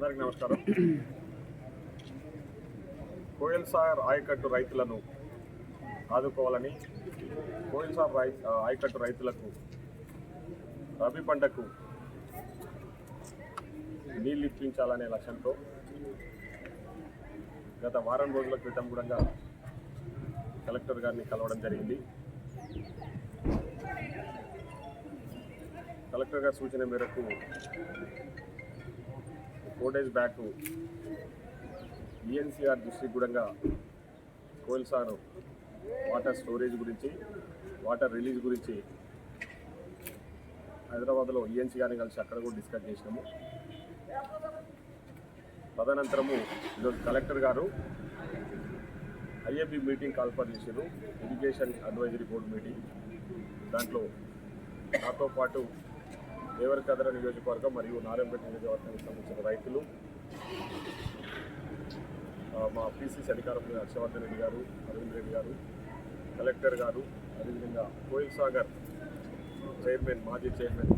అందరికి నమస్కారం. కోయిల్ సాగర్ ఆయకట్టు రైతులను ఆదుకోవాలని కోయిల్ సాగర్ రై ఆయకట్టు రైతులకు రబీ పంటకు నీళ్ళు ఇప్పించాలనే లక్ష్యంతో గత వారం రోజుల క్రితం కూడా కలెక్టర్ గారిని కలవడం జరిగింది. కలెక్టర్ గారి సూచన మేరకు four days back ENCR district కూడా కోయిల్ సార్ వాటర్ స్టోరేజ్ గురించి వాటర్ రిలీజ్ గురించి. హైదరాబాద్లో ఈఎన్సీ గారిని కలిసి అక్కడ కూడా డిస్కస్ చేసినాము. తదనంతరము ఈరోజు కలెక్టర్ గారు ఐఏబి మీటింగ్ కాల్ఫర్ చేశారు ఎడ్యుకేషన్ అడ్వైజరీ బోర్డు మీటింగ్ దాంట్లో నాతో పాటు దేవరకద్ర నియోజకవర్గం మరియు నారాయణపేట నియోజకవర్గానికి సంబంధించిన రైతులు మా పీసీసీ అధికారులు హర్షవర్ధన్ రెడ్డి గారు అరవింద్ రెడ్డి గారు కలెక్టర్ గారు అదేవిధంగా కోయిల్ సాగర్ చైర్మన్ మాజీ చైర్మన్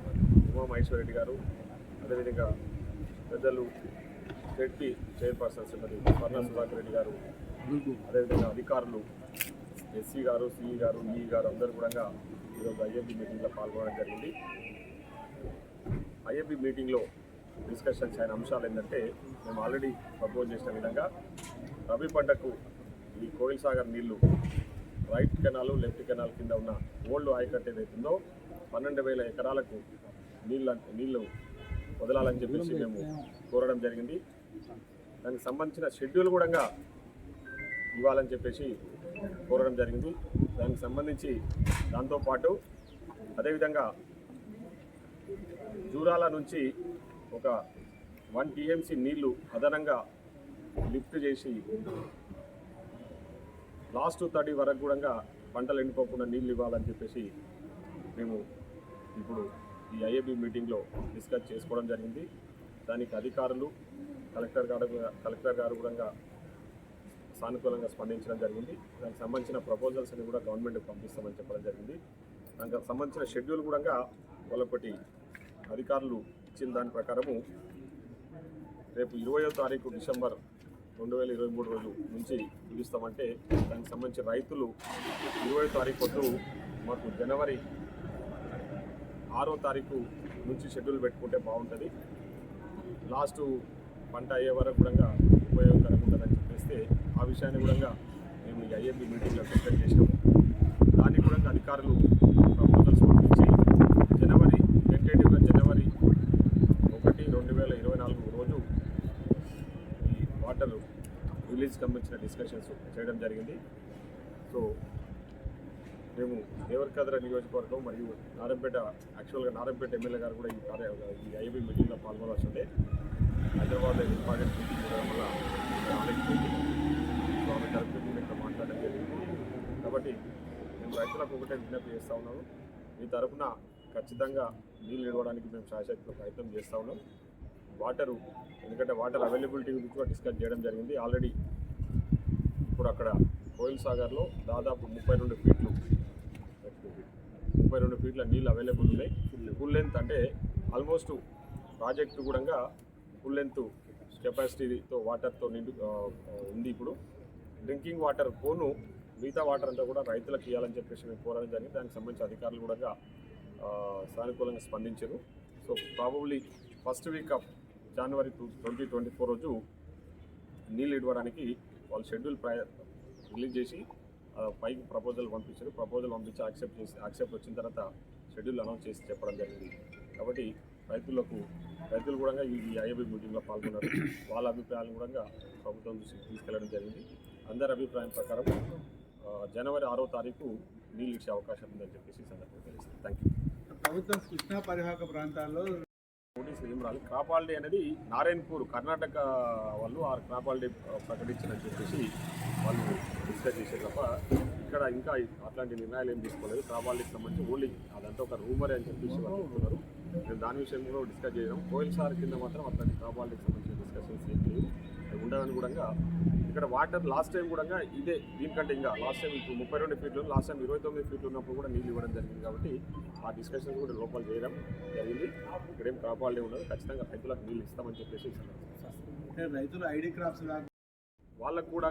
ఉమా మహేశ్వర్ రెడ్డి గారు అదేవిధంగా పెద్దలు జెడ్పీ చైర్పర్సన్ శ్రీమతి స్వర్ణ సుధాకర్ రెడ్డి గారు అదేవిధంగా అధికారులు ఎస్సీ గారు సిఈ గారు ఈఈ గారు అందరూ కూడా ఈరోజు ఐఎంపీ మీటింగ్లో పాల్గొనడం జరిగింది. ఐఎంపీ మీటింగ్లో డిస్కషన్స్ అయిన అంశాలు ఏంటంటే మేము ఆల్రెడీ ప్రపోజ్ చేసిన విధంగా రబీ పంటకు ఈ కోయిల్ సాగర్ నీళ్ళు రైట్ కెనాల్ లెఫ్ట్ కెనాల్ కింద ఉన్న ఓల్డ్ ఆయకట్ ఏదైతుందో పన్నెండు వేల ఎకరాలకు నీళ్ళు నీళ్ళు వదలాలని చెప్పేసి మేము కోరడం జరిగింది. దానికి సంబంధించిన షెడ్యూల్ కూడా ఇవ్వాలని చెప్పేసి కోరడం జరిగింది. దానికి సంబంధించి దాంతోపాటు అదేవిధంగా జూరాల నుంచి ఒక వన్ టీఎంసీ నీళ్ళు అదనంగా లిఫ్ట్ చేసి లాస్ట్ థర్టీ వరకు కూడా పంటలు ఎండిపోకుండా నీళ్ళు ఇవ్వాలని చెప్పేసి మేము ఇప్పుడు ఈ ఐఏబి మీటింగ్లో డిస్కస్ చేసుకోవడం జరిగింది. దానికి అధికారులు కలెక్టర్ గారు కలెక్టర్ గారు కూడా సానుకూలంగా స్పందించడం జరిగింది. దానికి సంబంధించిన ప్రపోజల్స్ని కూడా గవర్నమెంట్కి పంపిస్తామని చెప్పడం జరిగింది. దానికి సంబంధించిన షెడ్యూల్ కూడా వాళ్ళొకటి అధికారులు ఇచ్చిన దాని ప్రకారము రేపు ఇరవయో తారీఖు డిసెంబర్ రెండు వేల ఇరవై మూడు రోజు నుంచి ముగిస్తామంటే దానికి సంబంధించి రైతులు ఇరవై తారీఖు వద్దు మాకు జనవరి ఆరో తారీఖు నుంచి షెడ్యూల్ పెట్టుకుంటే బాగుంటుంది. లాస్ట్ పంట అయ్యే వరకు కూడా ఉపయోగకరంగా ఉంటుందని చెప్పేస్తే ఆ విషయాన్ని కూడా మేము ఈ ఐఎంపీ మీటింగ్లో డిస్కస్ చేసినాము. దానికి కూడా అధికారులు ప్రపోజల్స్ పంపించి జనవరి టెంటేటివ్గా జనవరి ఒకటి రెండు వేల ఇరవై నాలుగు రోజు ఈ వాటర్ రిలీజ్ సంబంధించిన డిస్కషన్స్ చేయడం జరిగింది. సో మేము దేవరకద్ర నియోజకవర్గం మరియు నారంపేట యాక్చువల్గా నారంపేట ఎమ్మెల్యే గారు కూడా ఈ కార్య ఈ ఐబీ మీటింగ్లో పాల్గొనాల్సి ఉండే. హైదరాబాద్లో ఇంపార్టెంట్ మీటింగ్ ఉండడం వల్ల ఆమె ఇక్కడ మాట్లాడడం జరిగింది. కాబట్టి మేము రైతులకు ఒకటే విజ్ఞప్తి చేస్తూ ఉన్నాము. మీ తరఫున ఖచ్చితంగా నీళ్ళు ఇవ్వడానికి మేము శాశ్వత ప్రయత్నం చేస్తూ ఉన్నాం. వాటరు ఎందుకంటే వాటర్ అవైలబిలిటీ గురించి కూడా డిస్కస్ చేయడం జరిగింది. ఆల్రెడీ కోయిల్ సాగర్లో దాదాపు ముప్పై రెండు ఫీట్లు. ముప్పై రెండు ఫీట్ల నీళ్ళు అవైలబుల్ ఉన్నాయి. ఫుల్ లెంత్ అంటే ఆల్మోస్ట్ ప్రాజెక్టు కూడా ఫుల్ లెంత్ కెపాసిటీతో వాటర్తో నిండు ఉంది ఇప్పుడు. డ్రింకింగ్ వాటర్ పోను మిగతా వాటర్ అంతా కూడా రైతులకు ఇవ్వాలని చెప్పేసి మేము కోరడం జరిగింది. దానికి సంబంధించి అధికారులు కూడా సానుకూలంగా స్పందించారు. So probably first week of January two twenty twenty four రోజు నీళ్ళు ఇవ్వడానికి వాళ్ళు షెడ్యూల్ ప్రయ రిలీజ్ చేసి పైకి ప్రపోజల్ పంపించారు. ప్రపోజల్ పంపించి యాక్సెప్ట్ చేసి యాక్సెప్ట్ వచ్చిన తర్వాత షెడ్యూల్ అనౌన్స్ చేసి చెప్పడం జరిగింది. కాబట్టి రైతులకు రైతులు కూడా ఈ ఐఏబీ మీటింగ్లో పాల్గొన్నారు. వాళ్ళ అభిప్రాయాలను కూడా ప్రభుత్వం దృష్టికి తీసుకెళ్ళడం జరిగింది. అందరి అభిప్రాయం ప్రకారం జనవరి ఆరో తారీఖు నీళ్ళు ఇచ్చే అవకాశం ఉందని చెప్పేసి సందర్భంగా తెలుస్తుంది థ్యాంక్ యూ ప్రభుత్వం కృష్ణా పరివాహక ప్రాంతాల్లో నోటీసులు ఏం రాలి క్రాప్ హాలిడే అనేది నారాయణపూర్ కర్ణాటక వాళ్ళు ఆ క్రాప్ హాలిడే ప్రకటించారని చెప్పేసి వాళ్ళు డిస్కస్ చేశారు తప్ప ఇక్కడ ఇంకా అట్లాంటి నిర్ణయాలు ఏం తీసుకోలేదు. హాలిడేకి సంబంధించి ఓన్లీ అదంతా ఒక రూమరే అని చెప్పేసి వాళ్ళు చెప్తున్నారు. మేము దాని విషయం కూడా డిస్కస్ చేయడం కోయిల్ సార్ కింద మాత్రం అట్లాంటి హాలిడేకి సంబంధించిన డిస్కషన్స్ ఏం లేవు. అవి ఉండవని కూడా ఇక్కడ వాటర్ లాస్ట్ టైం కూడా ఇదే దీనికంటే ఇంకా లాస్ట్ టైం ఇప్పుడు ముప్పై రెండు ఫీట్లు లాస్ట్ టైం ఇరవై తొమ్మిది ఫీట్లు ఉన్నప్పుడు కూడా నీళ్ళు ఇవ్వడం జరిగింది కాబట్టి ఆ డిస్కషన్స్ కూడా లోపల చేయడం జరిగింది. ఇక్కడ హాలిడే ఉండదు. ఖచ్చితంగా రైతులకు నీళ్ళు ఇస్తామని చెప్పేసి రైతులు ఐడి క్రాప్స్ వాళ్ళకు కూడా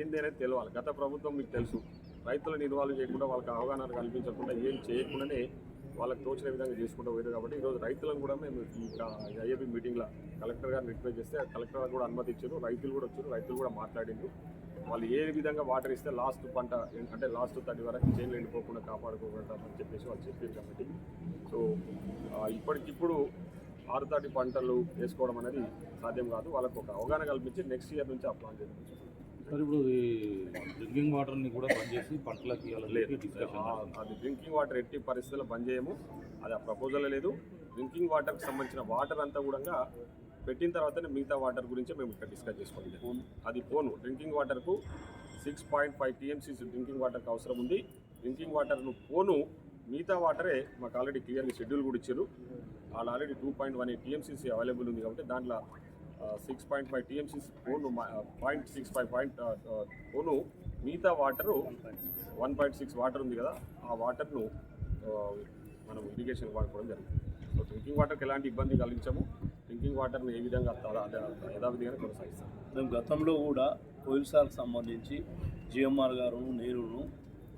ఏంది అనేది తెలియాలి. గత ప్రభుత్వం మీకు తెలుసు. రైతులను ఇన్వాల్వ్ చేయకుండా వాళ్ళకి అవగాహన కల్పించకుండా ఏం చేయకుండానే వాళ్ళకి తోచిన విధంగా చేసుకుంటూ పోయారు కాబట్టి ఈరోజు రైతులను కూడా మేము ఐఏపీ ఐఏబీ మీటింగ్లో కలెక్టర్ గారిని రిక్వెస్ట్ చేస్తే కలెక్టర్ గారు కూడా అనుమతి ఇచ్చారు. రైతులు కూడా వచ్చారు. రైతులు కూడా మాట్లాడిండ్రు. వాళ్ళు ఏ విధంగా వాటర్ ఇస్తే లాస్ట్ పంట అంటే లాస్ట్ తడి వరకు చేనులు ఎండిపోకుండా కాపాడుకోగలుగుతామని చెప్పేసి వాళ్ళు చెప్పారు కాబట్టి. సో ఇప్పటికిప్పుడు ఆరుతాటి పంటలు వేసుకోవడం అనేది సాధ్యం కాదు. వాళ్ళకు ఒక అవగాహన కల్పించి నెక్స్ట్ ఇయర్ నుంచి ఆ ప్లాన్ చేద్దాం. సార్ ఇప్పుడు ఈ డ్రింకింగ్ వాటర్ని కూడా బంద్ చేసి పంటలకి లేదు. అది డ్రింకింగ్ వాటర్ ఎట్టి పరిస్థితుల్లో బంద్ చేయము. అది ఆ ప్రపోజల్ లేదు. డ్రింకింగ్ వాటర్కి సంబంధించిన వాటర్ అంతా కూడా పెట్టిన తర్వాతనే మిగతా వాటర్ గురించి మేము ఇక్కడ డిస్కస్ చేసుకోవాలి. అది పోను drinking వాటర్కు six point five TMCs drinking వాటర్కి అవసరం ఉంది. డ్రింకింగ్ వాటర్ను పోను. మిగతా వాటరే మాకు ఆల్రెడీ క్లియర్గా షెడ్యూల్ కూడా ఇచ్చారు. వాళ్ళు already two point one eight TMCs available ఉంది కాబట్టి దాంట్లో సిక్స్ పాయింట్ ఫైవ్ టీఎంసీ పోను పాయింట్ సిక్స్ ఫైవ్ పాయింట్ పోను. మిగతా water one point six water ఉంది కదా ఆ వాటర్ను మనం ఇరిగేషన్ వాడుకోవడం జరుగుతుంది. సో డ్రింకింగ్ వాటర్కి ఎలాంటి ఇబ్బంది కలిగించము? డ్రింకింగ్ వాటర్ని ఏ విధంగా యథావిధిగానే కొనసాగిస్తాం మేము గతంలో కూడా కోయిల్ సార్కి సంబంధించి జిఎంఆర్ గారు నేరును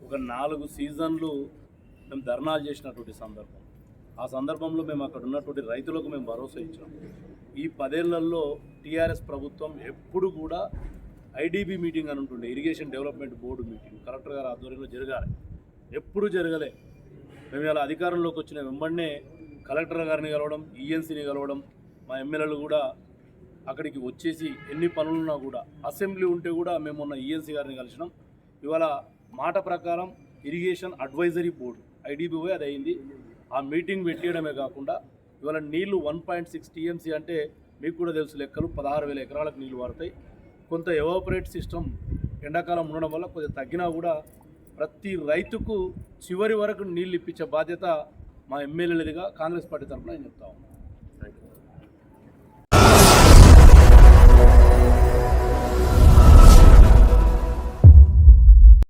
ఒక నాలుగు సీజన్లు మేము ధర్నాలు చేసినటువంటి సందర్భం. ఆ సందర్భంలో మేము అక్కడ ఉన్నటువంటి రైతులకు మేము భరోసా ఇచ్చాం ఈ పదేళ్ళలో టీఆర్ఎస్ ప్రభుత్వం ఎప్పుడు కూడా ఐడిబి మీటింగ్ అని ఉంటుండే irrigation development board meeting collector గారి ఆధ్వర్యంలో జరగాలి. ఎప్పుడు జరగలే. మేము ఇలా అధికారంలోకి వచ్చిన వెంబడినే కలెక్టర్ గారిని కలవడం ఈఎన్సీని కలవడం మా ఎమ్మెల్యేలు కూడా అక్కడికి వచ్చేసి ఎన్ని పనులున్నా కూడా అసెంబ్లీ ఉంటే కూడా మేము మొన్న ఈఎన్సీ గారిని కలిసినాం. ఇవాళ మాట ప్రకారం ఇరిగేషన్ అడ్వైజరీ బోర్డు ఐడిబిఓ అది అయింది ఆ మీటింగ్ పెట్టేయడమే కాకుండా ఇవాళ నీళ్ళు వన్ పాయింట్ సిక్స్ టీఎంసీ అంటే మీకు కూడా తెలుసు లెక్కలు పదహారు వేల ఎకరాలకు నీళ్ళు వాడతాయి కొంత ఎవాపరేట్ సిస్టమ్ ఎండాకాలం ఉండడం వల్ల కొద్దిగా తగ్గినా కూడా ప్రతి రైతుకు చివరి వరకు నీళ్ళు ఇప్పించే బాధ్యత మా ఎమ్మెల్యేలదిగా కాంగ్రెస్ పార్టీ తరఫున నేను చెప్తా ఉన్నాను